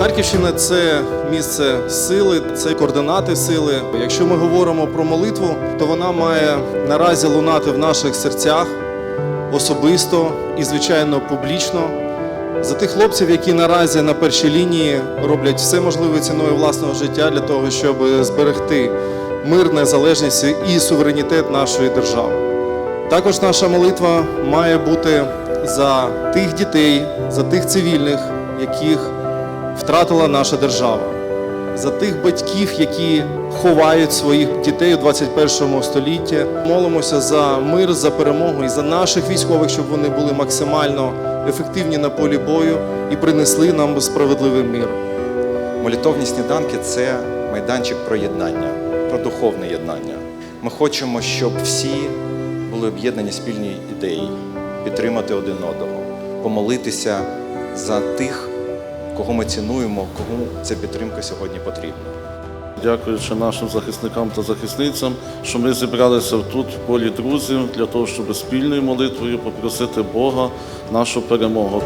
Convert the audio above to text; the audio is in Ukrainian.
Батьківщина це місце сили, це координати сили. Якщо ми говоримо про молитву, то вона має наразі лунати в наших серцях особисто і, звичайно, публічно. За тих хлопців, які наразі на першій лінії роблять все можливе ціною власного життя для того, щоб зберегти мир, незалежність і суверенітет нашої держави. Також наша молитва має бути за тих дітей, за тих цивільних, яких втратила наша держава, за тих батьків, які ховають своїх дітей у 21 столітті. Молимося за мир, за перемогу і за наших військових, щоб вони були максимально ефективні на полі бою і принесли нам справедливий мир. Молитовні сніданки це майданчик про єднання, про духовне єднання. Ми хочемо, щоб всі були об'єднані спільні ідеї, підтримати один одного, помолитися за тих, кого ми цінуємо, кому ця підтримка сьогодні потрібна. Дякуючи нашим захисникам та захисницям, що ми зібралися тут в полі друзів для того, щоб спільною молитвою попросити Бога нашу перемогу.